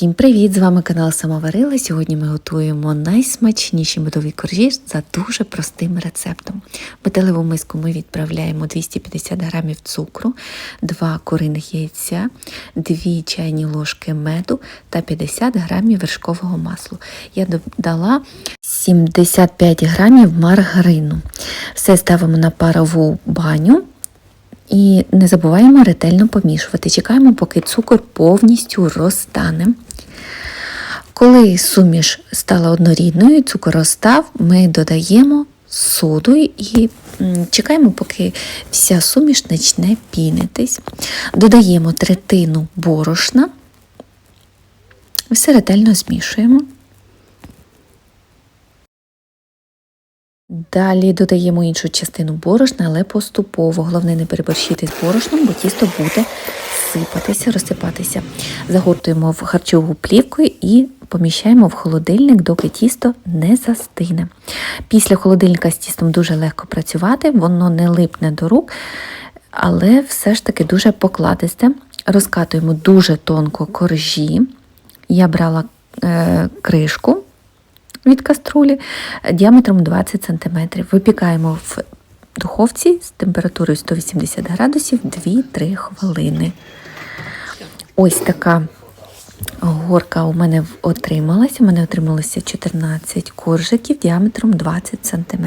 Всім привіт! З вами канал Самоварила. Сьогодні ми готуємо найсмачніші медові коржі за дуже простим рецептом. В металеву миску ми відправляємо 250 грамів цукру, 2 куриних яйця, 2 чайні ложки меду та 50 грамів вершкового масла. Я додала 75 грамів маргарину. Все ставимо на парову баню. І не забуваємо ретельно помішувати. Чекаємо, поки цукор повністю розтане. Коли суміш стала однорідною, цукор розстав, ми додаємо соду і чекаємо, поки вся суміш почне пінитись. Додаємо третину борошна, все ретельно змішуємо. Далі додаємо іншу частину борошна, але поступово. Головне не переборщити з борошном, бо тісто буде сипатися, розсипатися. Загортуємо в харчову плівку і поміщаємо в холодильник, доки тісто не застине. Після холодильника з тістом дуже легко працювати, воно не липне до рук, але все ж таки дуже покладисте. Розкатуємо дуже тонко коржі. Я брала е, кришку від каструлі діаметром 20 см. Випікаємо в духовці з температурою 180 градусів 2-3 хвилини. Ось така горка у мене отрималася. У мене отрималося 14 коржиків діаметром 20 см.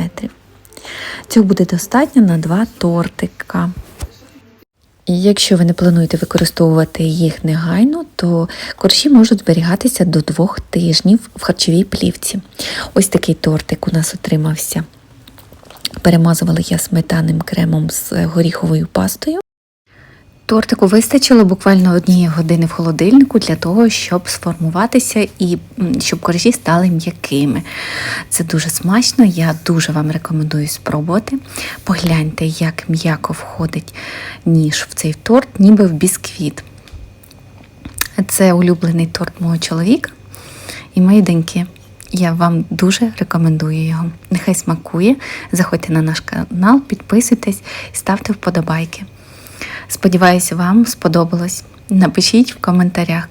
Цього буде достатньо на 2 тортика. Якщо ви не плануєте використовувати їх негайно, то коржі можуть зберігатися до двох тижнів в харчовій плівці. Ось такий тортик у нас отримався. Перемазувала я сметанним кремом з горіховою пастою. Тортику вистачило буквально однієї години в холодильнику для того, щоб сформуватися і щоб коржі стали м'якими. Це дуже смачно, я дуже вам рекомендую спробувати. Погляньте, як м'яко входить ніж в цей торт, ніби в бісквіт. Це улюблений торт мого чоловіка і мої доньки. Я вам дуже рекомендую його. Нехай смакує. Заходьте на наш канал, підписуйтесь і ставте вподобайки. Сподіваюся, вам сподобалось. Напишіть в коментарях.